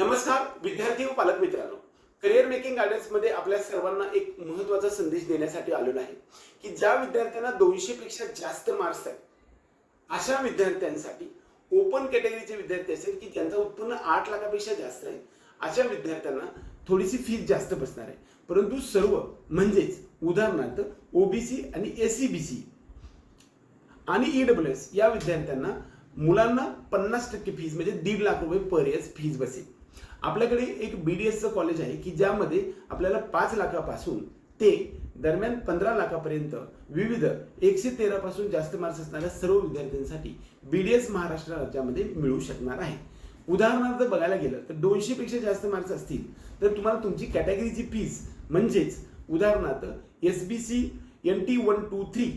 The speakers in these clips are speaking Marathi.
नमस्कार विद्यार्थी व पालक मित्रांनो. करिअर मेकिंग गायडन्समध्ये आपल्या सर्वांना एक महत्त्वाचा संदेश देण्यासाठी आलेलो आहे की ज्या विद्यार्थ्यांना दोनशे पेक्षा जास्त मार्क्स आहेत अशा विद्यार्थ्यांसाठी ओपन कॅटेगरीचे विद्यार्थी असेल की ज्यांचं उत्पन्न आठ लाखापेक्षा जास्त आहे अशा विद्यार्थ्यांना थोडीशी फीज जास्त बसणार आहे. परंतु सर्व म्हणजेच उदाहरणार्थ ओबीसी आणि एस सी बी सी आणि ई डब्ल्यू एस या विद्यार्थ्यांना मुलांना पन्नास टक्के फीज म्हणजे दीड लाख रुपये पर इयर्स फीज बसेल. आपल्याकडे एक बी डी एसचं कॉलेज आहे की ज्यामध्ये आपल्याला पाच लाखापासून ते दरम्यान पंधरा लाखापर्यंत विविध एकशे तेरापासून जास्त मार्क्स असणाऱ्या सर्व विद्यार्थ्यांसाठी बी डी एस महाराष्ट्र राज्यामध्ये मिळू शकणार आहे. उदाहरणार्थ बघायला गेलं तर दोनशेपेक्षा जास्त मार्क्स असतील तर तुम्हाला तुमची कॅटेगरीची फीज म्हणजेच उदाहरणार्थ S B C N T one two three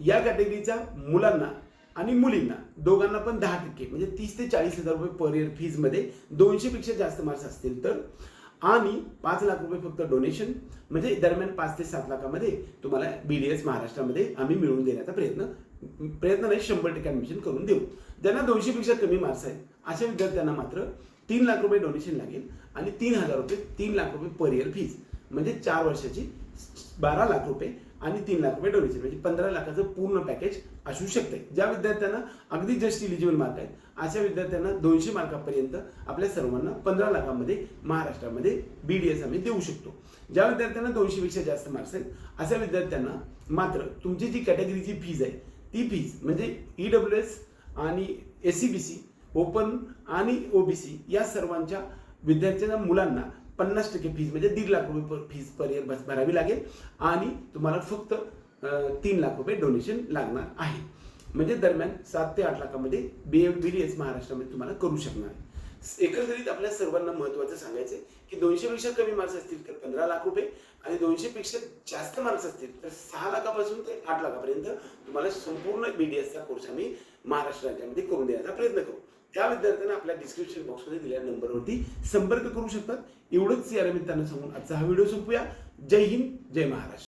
या कॅटेगरीच्या मुलांना आणि मुलींना दोघांना पण दहा टक्के म्हणजे तीस ते चाळीस हजार रुपये पर इयर फीजमध्ये दोनशेपेक्षा जास्त मार्क्स असतील तर. आणि पाच लाख रुपये फक्त डोनेशन म्हणजे दरम्यान पाच ते सात लाखामध्ये तुम्हाला बी डी एस महाराष्ट्रामध्ये आम्ही मिळवून देण्याचा प्रयत्न प्रयत्न नाही शंभर टक्के ॲडमिशन करून देऊ. ज्यांना दोनशेपेक्षा कमी मार्क्स आहेत अशा विद्यार्थ्यांना मात्र तीन लाख रुपये डोनेशन लागेल आणि तीन हजार रुपये तीन लाख रुपये पर इयर फीज म्हणजे चार वर्षाची बारा लाख रुपये आणि तीन लाख रुपये डोनेशन म्हणजे पंधरा लाखाचं पूर्ण पॅकेज असू शकते ज्या विद्यार्थ्यांना अगदी जस्ट इलिजिबल मार्क आहेत अशा विद्यार्थ्यांना दोनशे मार्कापर्यंत आपल्या सर्वांना पंधरा लाखामध्ये महाराष्ट्रामध्ये बी डी एस आम्ही देऊ शकतो. ज्या विद्यार्थ्यांना दोनशेपेक्षा जास्त मार्क्स आहेत अशा विद्यार्थ्यांना मात्र तुमची जी कॅटेगरीची फीज आहे ती फीज म्हणजे ई डब्ल्यू एस आणि S C B C open आणि ओबीसी या सर्वांच्या विद्यार्थ्यांना मुलांना पन्नास टक्के फीज म्हणजे दीड लाख रुपये फीज पर इयर बस भरावी लागेल. आणि तुम्हाला फक्त तीन लाख रुपये डोनेशन लागणार आहे. म्हणजे दरम्यान सात ते आठ लाखामध्ये B M B D S महाराष्ट्रामध्ये तुम्हाला करू शकणार आहे. एकंदरीत आपल्या सर्वांना महत्त्वाचं सांगायचं आहे की दोनशेपेक्षा कमी मार्क्स असतील तर पंधरा लाख रुपये आणि दोनशेपेक्षा जास्त मार्क्स असतील तर सहा लाखापासून ते आठ लाखापर्यंत तुम्हाला संपूर्ण बी डी एसचा कोर्स आम्ही महाराष्ट्र राज्यामध्ये करून देण्याचा प्रयत्न करू. त्या विद्यार्थ्यांना आपल्या डिस्क्रिप्शन बॉक्समध्ये दिलेल्या नंबरवरती संपर्क करू शकतात. एवढंच या निमित्तानं सांगून आजचा हा व्हिडिओ संपूया. जय हिंद जय महाराष्ट्र.